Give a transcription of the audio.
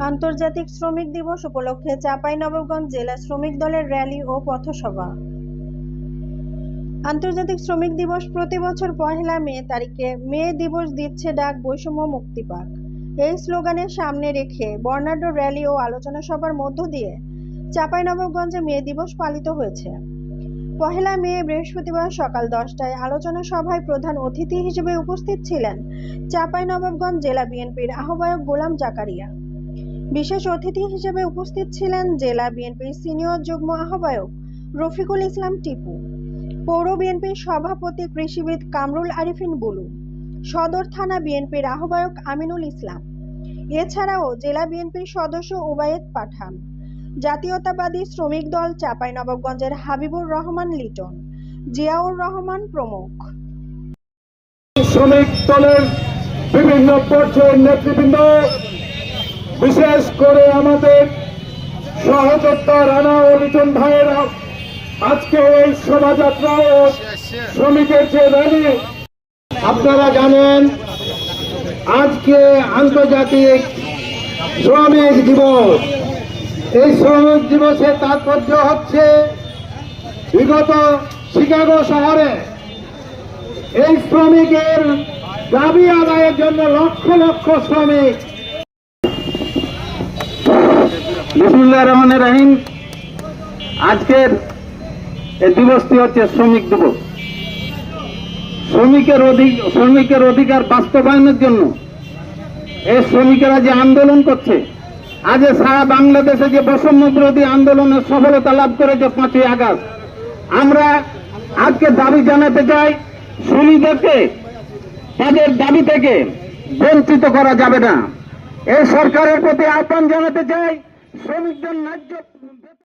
আন্তর্জাতিক শ্রমিক দিবস উপলক্ষে চাঁপাইনবাবগঞ্জ জেলা শ্রমিক দলের র্যালি ও পথসভা। আন্তর্জাতিক শ্রমিক দিবস প্রতি বছর পহেলা মে তারিখে মে দিবস দিচ্ছে ডাক বৈষম্য মুক্তি পাক। এই স্লোগানের সামনে রেখে বর্ণাঢ্য র্যালি ও আলোচনা সভার মধ্য দিয়ে চাঁপাইনবাবগঞ্জে মে দিবস পালিত হয়েছে। পহেলা মে বৃহস্পতিবার সকাল দশটায় আলোচনা সভায় প্রধান অতিথি হিসেবে উপস্থিত ছিলেন চাঁপাইনবাবগঞ্জ জেলা বিএনপির আহ্বায়ক গোলাম জাকারিয়া। বিশেষ অতিথি হিসেবে উপস্থিত ছিলেন জেলা বিএনপির সিনিয়র যুগ্ম আহ্বায়ক রফিকুল ইসলাম টিপু, পৌর বিএনপির সভাপতি কৃষিবিদ কামরুল আরিফিন বুলু, সদর থানা বিএনপির আহ্বায়ক আমিনুল ইসলাম। এছাড়াও জেলা বিএনপির সদস্য ওবায়েদ পাঠান, জাতীয়তাবাদী শ্রমিক দল চাঁপাইনবাবগঞ্জের হাবিবুর রহমান লিটন, জিয়াউর রহমান প্রমুখ। শ্রমিক দলের বিভিন্ন পর্যায়ের নেতৃবৃন্দ বিশেষ করে আমাদের সহযোদ্ধা রানা ও লিটন ভাইয়েরা, আজকে এই শোভাযাত্রা ও শ্রমিকের যে র্যালি, আপনারা জানেন, আজকে আন্তর্জাতিক শ্রমিক দিবস। এই শ্রমিক দিবসের তাৎপর্য হচ্ছে, বিগত শিকাগো শহরে এই শ্রমিকের দাবি আদায়ের জন্য লক্ষ লক্ষ শ্রমিক বিসমুল্লাহ রহমান রাহিম। আজকের এই দিবসটি হচ্ছে শ্রমিক দিবস। শ্রমিকের অধিক শ্রমিকের অধিকার বাস্তবায়নের জন্য এই শ্রমিকেরা যে আন্দোলন করছে, আজ সারা বাংলাদেশে যে বৈষম্য বিরোধী আন্দোলনের সফলতা লাভ করেছে পাঁচই আগস্ট, আমরা আজকে দাবি জানাতে চাই, শ্রমিকদেরকে তাদের দাবি থেকে বঞ্চিত করা যাবে না। এই সরকারের প্রতি আহ্বান জানাতে চাই শ্রমিকদের ন্যায্য